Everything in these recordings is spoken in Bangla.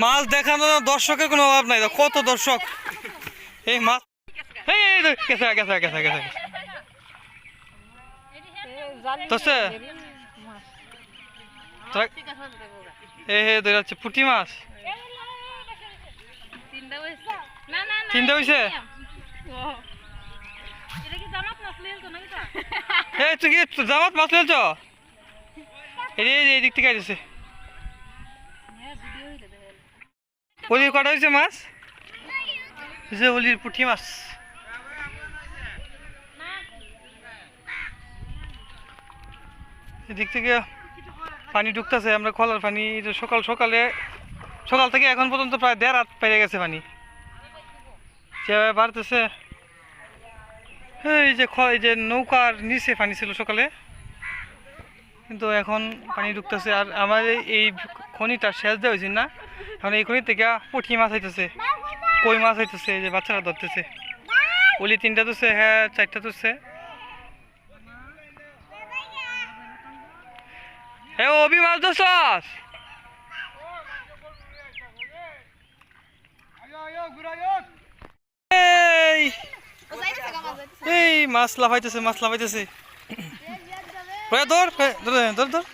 মাছ দেখানো দর্শকের কোনো অভাব নাই। কত দর্শক। এই মাছ এই এই দেখ, গেছে গেছে গেছে গেছে। তোছে তোরা- হে ধরে যাচ্ছে পুঁটি মাছ। তিনটা হয়েছে জামাত মাছ লেছ এই এই দিক থেকে আসছে ওলির কটা হয়েছে মাছ? যে ওলির পুঁটি মাছ। এদিক থেকে পানি ঢুকতেছে, আমরা খোলার পানি সকাল সকালে, সকাল থেকে এখন পর্যন্ত প্রায় দেড় হাত পেরে গেছে পানি। যেভাবে বাড়তেছে, এই যে এই যে নৌকার নিচে পানি ছিল সকালে। কিন্তু এখন পানি ঢুকতেছে আর আমার এই- খনিটা শেষ দেওয়া হয়েছে না। এখন এই খনি থেকে পুঁটি মাছ হইতেছে কই মাছ হইতেছে যে বাচ্চারা ধরতেছে। ওলি তিনটা ধরছে হ্যাঁ চারটা ধরছে। এ অভি মাছ ধরছস এই মাছ লাফাইতেছে মাছ লাফাইতেছে। ওরে ধর ধর ধর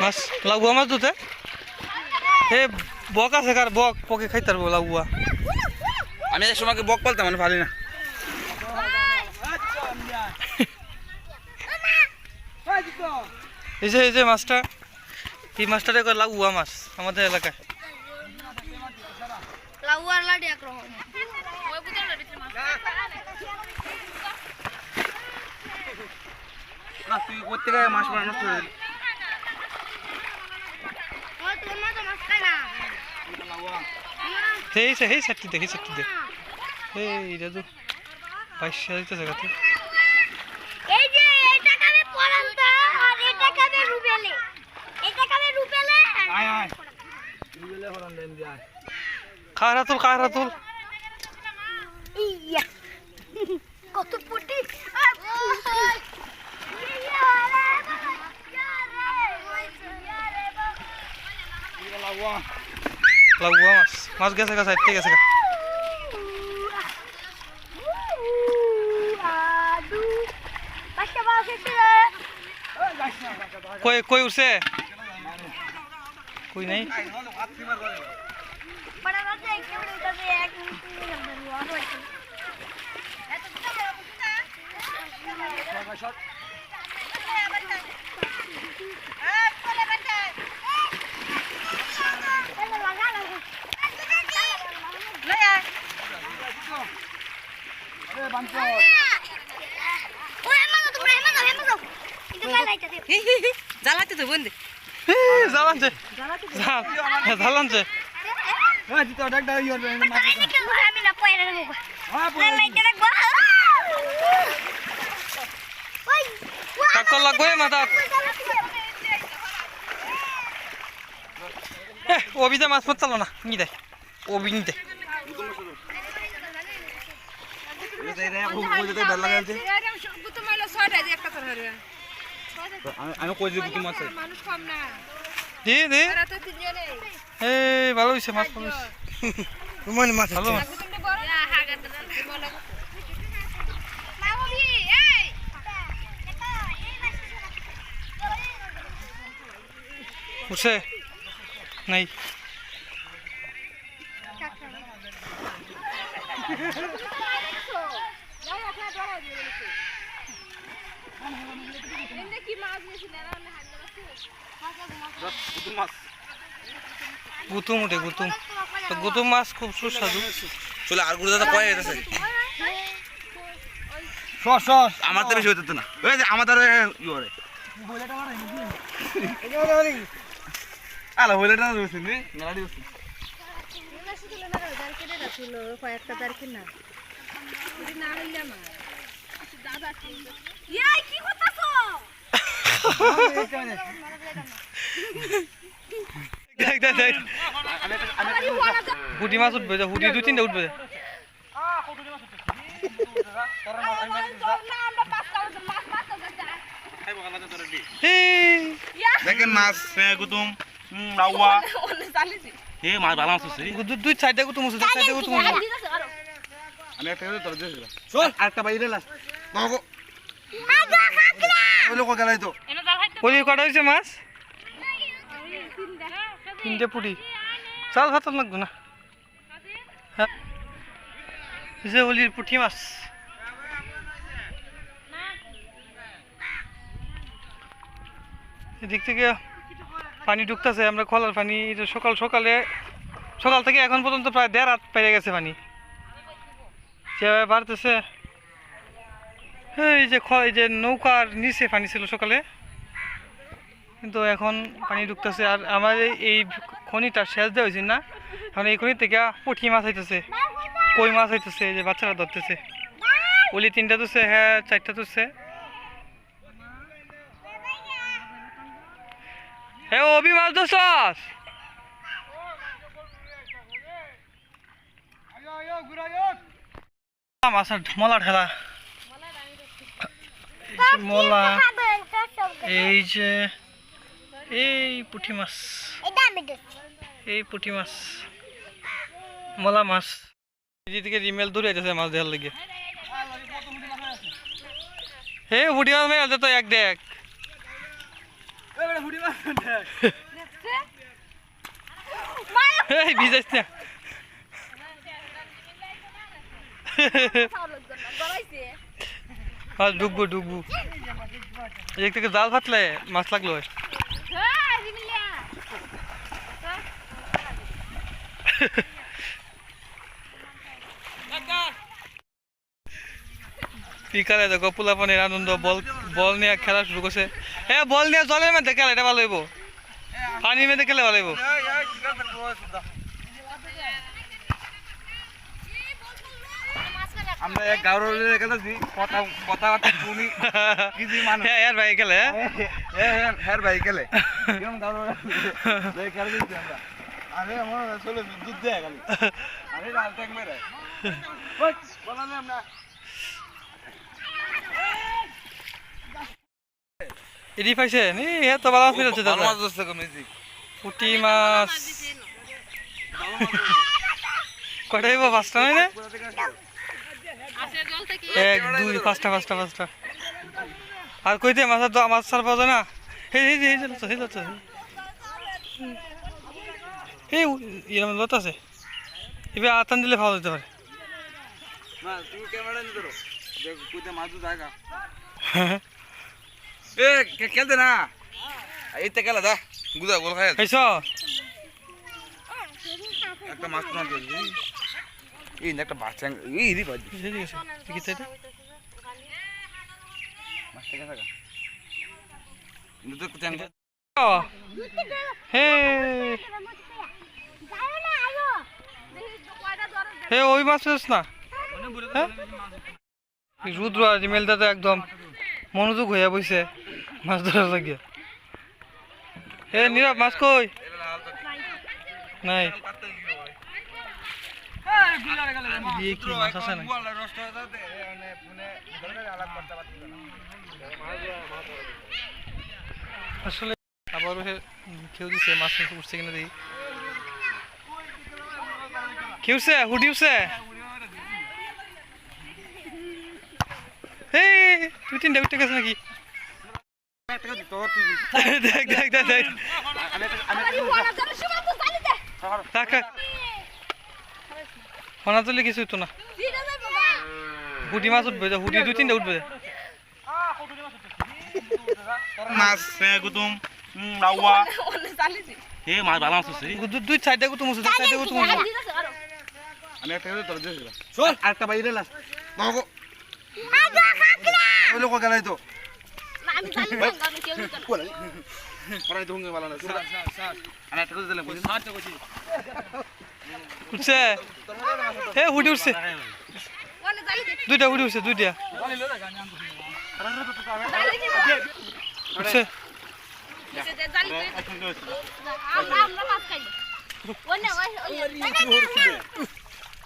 মাছ লাগুয়া মাছ দুতে এ বক আছে কার বক পকে খাইতে পারব লাগুয়া আমি এক সময় বক পালতাম মানে পারি না এই যে এই যে মাছটা এই মাছটা লাগুয়া মাছ আমাদের এলাকায় লাউয়ার লাডি আক্রমণ না তুই করতে গেলে মাছ মারা নষ্ট হয়ে মাছ খায় না এই দেখ দেখ দাদু বাইশ দিতেছে গাতে এই যে এটা খাবে পরান্তা আর এটা খাবে রুবেলে এটা খাবে রুবেলে আয় আয় রুবেলে হরান দেন দি আয় কাহরা তুল কাহরা তুল ইয়া। কত পুটি। লাগুয়া মাছ। মাছ গেছে গা সাইড গেছে গা। কই কই উঠছে? কই নাই? বড় বাচ্চা কেমন উঠাবে এক মিনিট আরে বাঞ্চ জ্বালাতে তো বন্ধু এই, ইওর মাছ রাখব হ্যাঁ না লাইতে রাখব ওই কাকর লাগবে মাথা এ অবিদে মাছ মারতে না নি দে অবি নি দে এই রে খুব বলতে তো লাগে আমি আমি কই দিই বুকি মাছ মানুষ কম না দি দি। এরা এই ভালো হইছে মাছ ভালো হইছে। তোমার মাছ ভালো মাছ। উঠছে। নাই। কি মাছ নিয়েছিলেন মাছ গুতুম উঠে গুতুম। তো গুতুম মাছ খুব সুস্বাদু। চলে আরগুলো দাদা কয়ে গেছে আমার তো বেশি হইতো না। ওই যে আমার তারে ইওরে আলা হইলে না রইছিস নি নাড়ি রইছিস কয়েকটা না হইলে কি দেখ দেখ দেখ হুটি মাছ উঠবে হুটি দু তিনটা উঠবে যে। দেখেন মাছ গুতুম রাউয়া। এ মাছ ভালো মাছ আছে দুই সাইডে কুতুম আছে সাইডে কুতুম আছে আমি একটা দিয়েছিলাম চল আরেকটা বাইরে লাস্ট বাবু ওই লোক গেলাই তো। ওই কটা হয়েছে মাছ? তিনটে পুটি চাল ভাত লাগবে না। হ্যাঁ। যে পুঁটি মাছ। এদিক থেকে পানি ঢুকতেছে, আমরা খোলার পানি সকাল সকালে, সকাল থেকে এখন পর্যন্ত প্রায় দেড় হাত পেরে গেছে পানি। যেভাবে বাড়তেছে, এই যে এই যে নৌকার নিচে পানি ছিল সকালে। কিন্তু এখন পানি ঢুকতেছে আর আমার এই- খনিটা শেষ দেওয়া হয়েছে না। এখন এই খনি থেকে পুঁটি মাছ হইতেছে কই মাছ হইতেছে যে বাচ্চারা ধরতেছে। ওলি তিনটা তুলছে হ্যাঁ চারটা তুলছে হ্যাঁ অভি মাছ ধরছস? মাছের মলা ঠেলা। মলা। এই যে এই পুঁটি মাছ। এই পুঁটি মাছ। মলা মাছ। এদিকে রিমেল দূরে যাচ্ছে মাছ দেওয়ার লেগে। হে পুঁটি মাছ মেয়ে তো এক দেখ। এই ভিজাইস না। ডুববো ডুববো এদিক থেকে জাল ফাটলে মাছ লাগল। বিকালে দেখো পোলাপানির আনন্দ বল বল নিয়ে খেলা শুরু করছে। এ বল নিয়ে জলের মধ্যে খেলা এটা ভালো হইব। পানির মধ্যে খেলে ভালো হইব। আমরা এক গাউরের গেছি কথা কথাবার্তা শুনি কি মানুষ। হ্যাঁ ভাই খেলে ভাই গাউরের দেখ করে দিচ্ছি আমরা। আরে আমার চলে দুধ দেয় খালি আরে ডাল ট্যাঙ্ক মেরে। বলা আমরা এডি পাইছে নি হে তো বালা ফিরে আছে দাদা। মাছ ধরছে গো মিউজিক পুঁটি মাছ। কটা হইব? পাঁচটা নয় না এক দুই পাঁচটা পাঁচটা পাঁচটা। আর কই দে মাছ তো মাছ ছাড় পাওয়া যায় না? হে হে হে যাচ্ছে হে যাচ্ছে এই এরকম লত আছে। এবার আতান দিলে ভালো হতে পারে। না তুমি ক্যামেরা নিতে রো দেখ মাছ তো এ কে- খেলতে না। এইতে খেলা দা গুদা গোল খাই খাইছ একটা মাছ না এই একটা বাচ্চা এই রে বাজি আছে এটা মাছটা কে থাকা দুটো চ্যাংড়া হে। হে, ওই মাছ পেয়েছ না। হ্যাঁ? রুদ্র আর রিমেলটা তো একদম মনোযোগ হয়ে বইছে মাছ ধরার লাগে হে, নীরব, মাছ কই? নাই। দিয়ে কি মাছ আছে না আসলে আবারও কেউ দিছে, মাছ উঠছে কিনা দেখি। কি উঠছে হুডি উঠছে এই তুই তিনটা উঠতে গেছে নাকি? দেখ দেখ দেখ দেখ। হনা কিছু হইতো না। হুডি মাছ উঠবে হুডি দুই তিনটা উঠবে মাছ গুতুম রাউয়া। এ মাছ ভালো মাছ আছে দুই সাইডে কুতুম আছে সাইডে কুতুম আছে আমি একটা করে তোর দিয়েছিলাম চল আরেকটা বাইরে লাস্ট বাবু ওই লোক গেলাই তো। পড়াই তো হুঙ্গে ভালো না আমি একটা করে দিলাম উঠছে। হে হুডি উঠছে। দুইটা হুডি উঠছে দুইটা। উঠছে।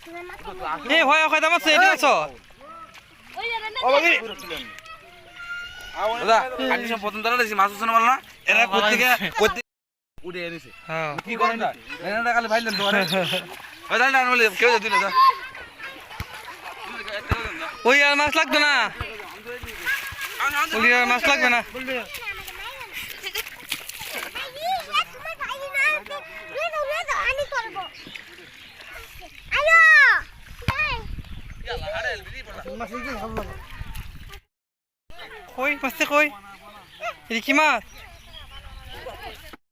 এ ভয় হয় দাম আছে এটি আছো? দাদা আজ সব প্রথম দিছি মাছ উঠছে বল না, এরা কোত্থেকে উঠে এনেছে হ্যাঁ। কি করেন না এনাটা খালি ভাইলেন তো ওই দাঁড়া বলে, কেউ দিল না ওই আর মাছ লাগবে না। ওই আর মাছ লাগবে না। কই মাছতে কই এটি কি মাছ